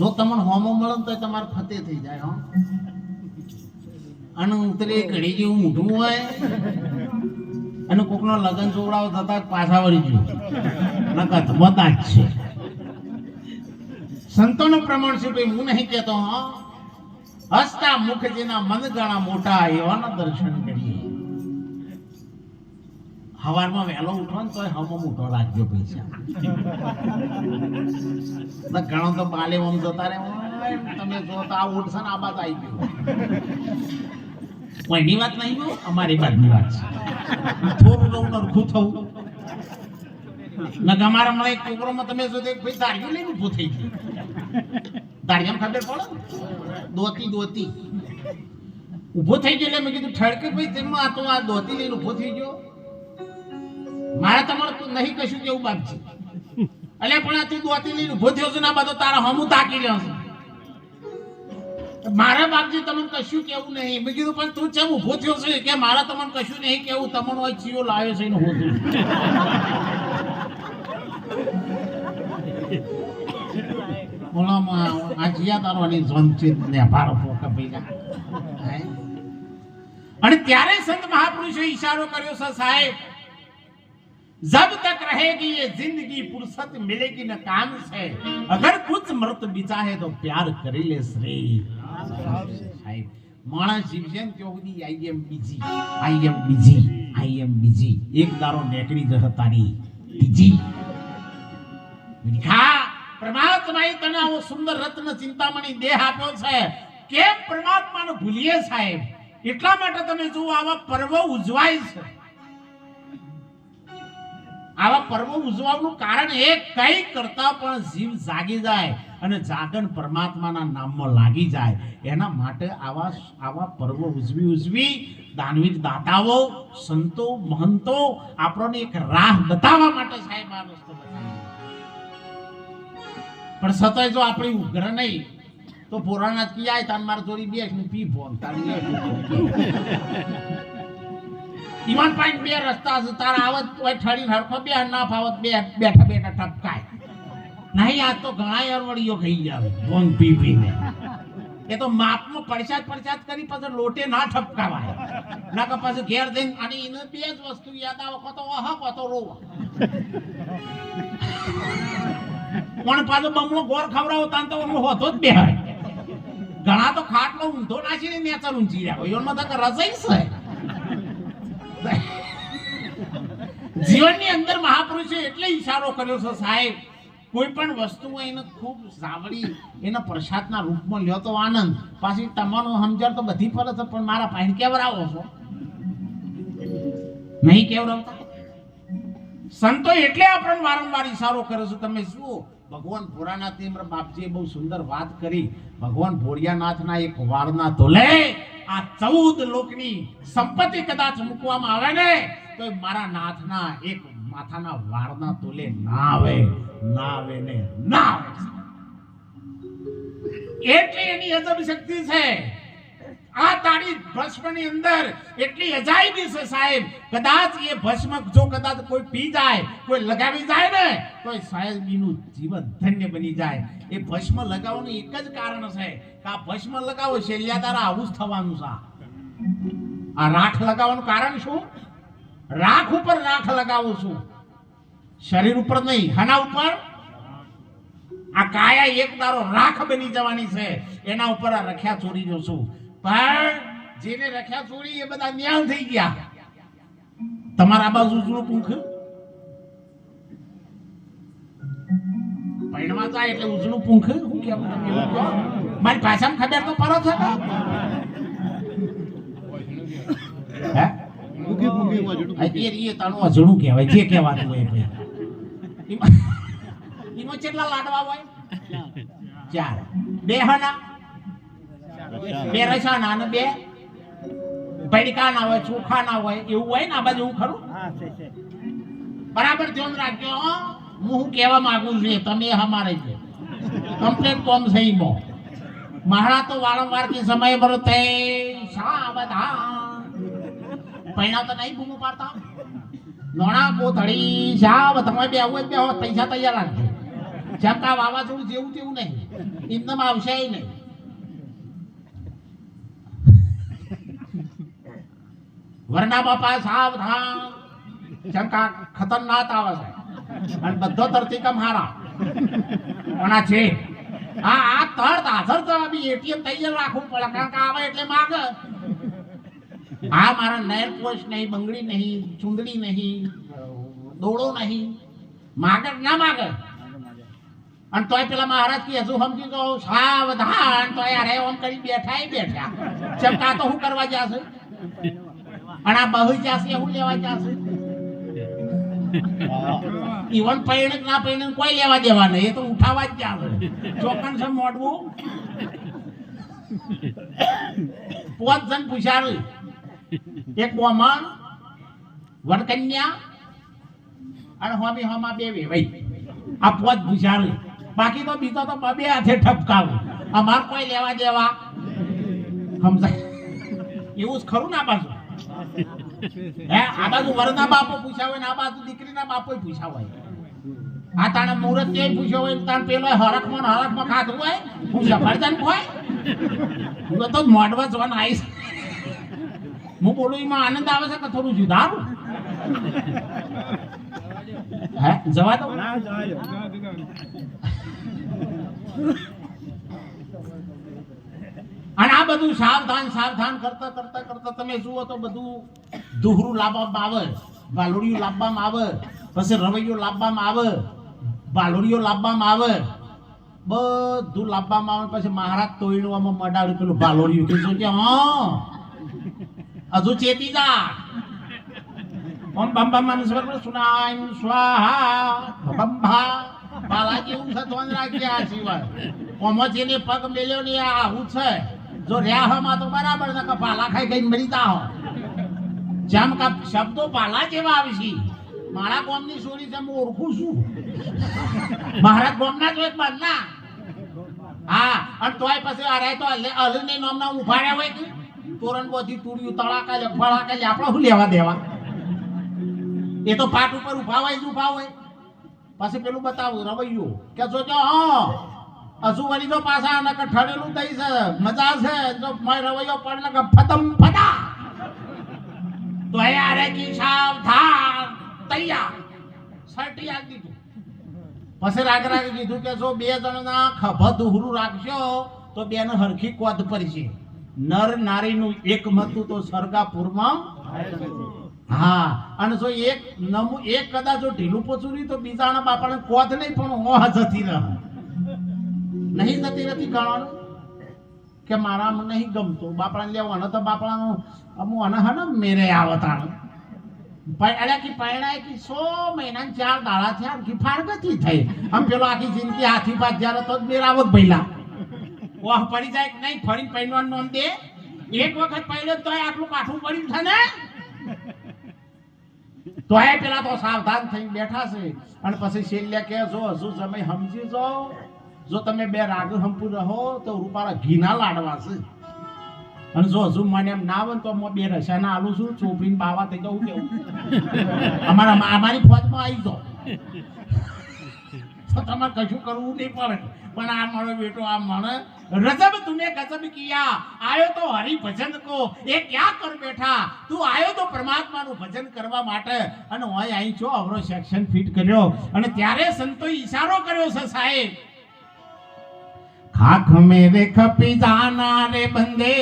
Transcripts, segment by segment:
જો તમને હોમો મળે તો તમારે ફતે થઈ જાય, હો. અને ઉતરે ઘડી જેવું મોઢું હોય, અને કોકનો લગન ચોવડાવ થતા પાછા વળી ગયું. નકર મતા જ છે. સંતોનું પ્રમાણ છે ભાઈ, હું નહીં કહેતો, હા. હસતા મુખ જેના મન ગણા મોટા એવાના દર્શન હવારમાં વહેલો ઉઠો ને તોય હમો મોટો રાખજો પૈસા. ઘણો તો બાલે ઓમ જતા રહે. તમે જો તો આ ઉઠશે ને, આ બાદ આવી ગયો. કોઈની વાત નહીં બહુ અમારી વાતની વાત છે. થોડું નવું નરખું થવું. નગા અમારા મળે એક છોકરોમાં તમે જો એક ભાઈ દાઢીઓ લઈને ઊભો થઈ ગયો. દાઢીયામાં ખબર પડે? દોતી દોતી. ઊભો થઈ ગયો એટલે મેં કીધું, ઠળકે ભાઈ તેમાં આ તો આ દોતી લઈને ઊભો થઈ ગયો. મારે તમારે નહીં કશું કેવું બાપ છે. એટલે પણ તું દોતી લઈને ઊભો થયો છું ને બધો તારા હમું તાકી રહ્યો છું. મારા બાપજી તમને કશું કેવું નહીં. મેં કીધું, પણ તું ચમ ઊભો થયો છે? કે મારા તમને કશું નહીં કેવું. તમને હોય ચિયો લાવ્યો છે ને હોતું બોલામાં અને ત્યારે સંત મહાપુરુષે ઈશારો કર્યો છે, સાહેબ जब तक रहेगी ये जिंदगी फुर्सत मिलेगी न काम से अगर कुछ मृत बिचा है तो प्यार કરી લે શ્રી સાહેબ માણસ જીવશે ને ત્યાં સુધી આઈ એમ બીજી આઈ એમ બીજી આઈ એમ બીજી એક દારો નેકડી જશે તારી બીજી વિખા પરમાત્માએ તને આવો સુંદર રત્ન ચિંતામણી દેહ આપ્યો છે કેમ પરમાત્માને ભૂલીએ સાહેબ એટલા માટે તમે જુઓ આવા પર્વ ઉજવાય છે આવા પર્વ ઉજવવાનું કારણ એ કઈ કરતા પણ જીવ જાગી જાય અને જાગન પરમાત્માના નામમાં લાગી જાય. એના માટે આવા આવા પર્વ ઉજવી ઉજવી દાનવીર દાતાઓ, સંતો, મહંતો આપણને એક રાહ બતાવવા માટે સાહેબ આ રસ્તો પણ છતાંય જો આપણી ઉગ્ર નહીં, તો પુરાણા જ કી તાન માર જોડી બેસ પી ભોગ તારી ઈમાન પાઈન બે રસ્તા છે. તારા આવત કોઈ ઠરી હરખો બે ના ફાવત બે બેઠા બેઠા ટપકાય. નહીં આ તો ઘણા અરવડીઓ ખાઈ જાવે ભોંગ પી પીને એ તો માપમાં પડછાત પડછાત કરી પછી લોટે ના ઠપકાવાય. ના કે પછી ઘેર જઈને અને એને બે જ વસ્તુ યાદ આવે કો તો અહ કો તો રોવા. પણ પાછો બમણો ગોર ખવડાવો તાન તો હું હોતો જ બે ઘણા તો ખાટલો ઊંધો નાખીને નેચર ઊંચી રાખો એમાં તો રજાઈ છે. જીવનની અંદર મહાપુરુષે એટલે ઈશારો કર્યો છે સાહેબ. કોઈ પણ વસ્તુ એને ખૂબ સાંભળી, એના પ્રસાદના રૂપમાં લ્યો તો આનંદ. પાછી તમારો સમજણ તો બધી પર છે, પણ મારા પાણી કેવરાવો છો? નહીં કેવરાવતા સંતો એટલે આપણને વારંવાર ઈશારો કરે છે. તમે જુઓ, ભગવાન ભોળાનાથ બાપજીએ બહુ સુંદર વાત કરી. ભગવાન ભોળિયાનાથના એક વાળના તોલે આ ચૌદ લોકની સંપત્તિ કદાચ મૂકવામાં આવે ને, તો મારા નાથના એક માથાના વાળના તોલે ના આવે ના આવે ને ના આવે એટલી એની અજબ શક્તિ છે. આ તાળી ભસ્મની અંદર એટલી અજાયબી છે સાહેબ. કદાચ એ ભસ્મ જો કદાચ કોઈ પી જાય, કોઈ લગાવી જાય ને તો સાહેબીનું જીવન ધન્ય બની જાય. એ ભસ્મ લગાવવાનું એક જ કારણ છે કે આ ભસ્મ લગાવો શૈલ્યાદારા આવું જ થવાનું છે. આ રાખ લગાવવાનું કારણ શું? રાખ ઉપર રાખ લગાવું છું. શરીર ઉપર નહીં, હના ઉપર? આ કાયા એક દારો રાખ બની જવાની છે. એના ઉપર આ રખ્યા ચોરી જો છું. પણ જેને રખ્યા ચોરી એ બધા ન્યાલ થઈ ગયા. તમારા બાજુ ઉજળું પૂંખ? ઉજળું પૂંખ ખબર તો પડો છે અજણું કહેવાય. જે એમાં એમાં કેટલા લાડવા હોય? ચાર. બે હના બે રસાના અને બે ભડકા ના હોય ચોખા ના હોય એવું હોય ને આ બાજુ એવું ખરું? બરાબર ધ્યાન રાખજો હું. હું કહેવા માંગુ છું તમે અમારે છે. કમ્પ્લેટ કોમ સહી મો મહારા તો વારંવાર કે સમય ભરો તે શા બધા પૈણા તો નહીં બૂમો પાડતા. નોણા કોથળી શા તમે બે આવું બે પૈસા તૈયાર રાખજો. જેમ કા વાવાઝોડું જેવું તેવું નહીં. એકદમ આવશે નહીં. વરના બાપા સાવધાન જેમ કે ખતરનાક આવે છે. અને બધો ધરતીકમ હારા પણ આ છે આ આ તરત હાજર તો બી એટીએમ તૈયાર રાખવું પડે, કારણ કે આવે એટલે માગ. આ મારા નેર પોસ્ટ નહીં, બંગડી નહીં, ચુંદડી નહીં, દોડો નહીં. માગ ના માગ? અને તોય પેલા મહારાજ કે, હજુ સમજી તો સાવધાન. તોય અરે ઓમ કરી બેઠા બેઠા. ચમકા તો શું કરવા જશે અને આ બહુ જશે એવું લેવા જશે ઈવન પૈણ ના પૈણ કોઈ લેવા દેવા નહીં એ તો ઉઠાવા જ જશે ચોકન છે મોડવું. પોત જણ પૂછારું એક બોમણ વરકન્યા અને હોમી હોમા બે વેવાઈ. આ પોત પૂછારું બાકી તો બીજો તો બે હાથે ઠપકાવું. અમાર કોઈ લેવા દેવા. સમજાય? એવું જ ખરું ના બાજુ? હે, આ બાજુ વરના બાપો પૂછ્યા હોય ને આ બાજુ દીકરીના બાપો પૂછ્યા હોય. આ તાણે મુહૂર્ત તે પૂછ્યો હોય ને તાણ પેલો હરખમાં ને હરખમાં ખાધું હોય હું સફરજન હોય હું તો મોઢવા જવાનું આવીશ. હું બોલું, એમાં આનંદ આવે છે કે થોડું સુધારું હે જવા દો. અને આ બધું સાવધાન સાવધાન કરતા કરતા કરતા તમે જુઓ તો બધું દુહરું લાવવામાં આવે વાલોડિયું લાવવામાં આવે, પછી રવૈયો લાવવામાં આવે વાલોડિયો લાવવામાં આવે, બધું લાવવામાં આવે, પછી મહારાજ તોયણું આમાં મડાડ્યું, પેલું વાલોડિયું કીધું કે, હા, હજુ ચેતી જા ઓમ બમ બમ સુનાય, સ્વાહા બંભા ભા. બાલા છે ધોન રાખજે આ સિવાય. ઓમો જેને પગ મેલ્યો ને આ આવું છે. જો રહ્યા હમાં તો બરાબર ને પાલા ખાઈ ગઈ મરી હો જેમ કે શબ્દો પાલા જેવા આવશે મારા ગામની સોરી છે, હું ઓળખું છું. મારા ગામના તો એક બારના હા, અને તોય પછી અરે તો અલને નામના ઉભાડ્યા હોય કે તોરણ બધી તૂડ્યું તળાકા લે ફળાકા લે આપણે શું લેવા દેવા? એ તો પાટ ઉપર ઊભા હોય, જ ઊભા હોય. પછી પેલું બતાવું, રવૈયું. કે જો હા વળી તો પાછા અને કે ઠરેલું થઈ છે. મજા છે. જો મેં રવૈયો પડે ને કે ફતમ ફતા. એ આરે કી સાવધાન તૈયાર. સર્ટી આપી દીધું. પછી રાગ રાગ કીધું કે જો બે જણના ખભા દુહરું રાખશો, તો બેને હરખી કોદ પડશે નર નારીનું એક મતું તો સરગાપુરમાં હા, અને જો એક નમુ એક કદાચ જો ઢીલું પોચું નહીં તો બીજાના બાપાને કોદ નહીં પણ ઓહ જતી રહે. નહીં થતી નથી ગણવાનું કે મારા નહીં ગમતું. બાપડાને લેવાનો તો બાપડાનું અમુક અને હે ને મેરે આવતાનું. અલ્યા કે પરણાય કે સો મહિના ચાર દાડા થયા કે થઈ. આમ પેલો આખી જિંદગી હાથી જ્યારે તો મેરાવત ભઈલા. ઓહ, પડી જાય નહીં? ફરી પહેરવાનું નોંધ દે. એક વખત પહેર્યો તોય આટલું કાઠું પડ્યું છે ને? તોય પેલા તો સાવધાન થઈ બેઠા છે. અને પછી છેલ્લે કે, જો હજુ તમે સમજી જાઓ. જો તમે બે રાગ હંપુ રહો તો રૂપાળા ઘીના લાડવા છે. અને જો હજુ મને એમ ના આવે તો હું બે રસાના આલું છું ચોપડીને બાવા થઈ જવું કેવું? અમારા અમારી ફોજમાં આવી જાઓ. તો તમારે કશું કરવું નહીં પડે. પણ આ મારો બેટો, આ મને રજબ તુને ગજબ કિયા. આયો તો હરિ ભજન કો. એ ક્યાં કર બેઠા? તું આયો તો પરમાત્માનું ભજન કરવા માટે. અને હું અહીં છો અવરો સેક્શન ફિટ કર્યો. અને ત્યારે સંતો ઈશારો કર્યો છે સાહેબ. आंख मेरे खपी जाना रे बंदे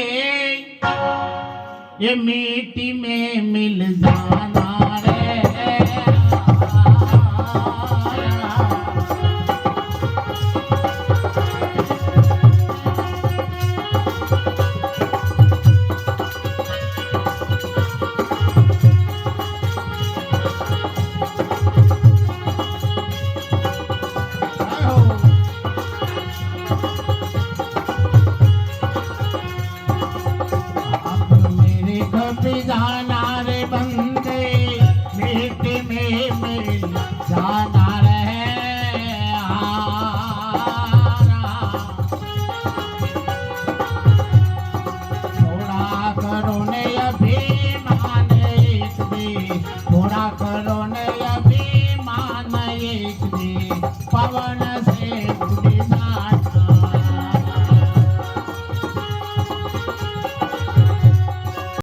ये मिट्टी में मिल जाना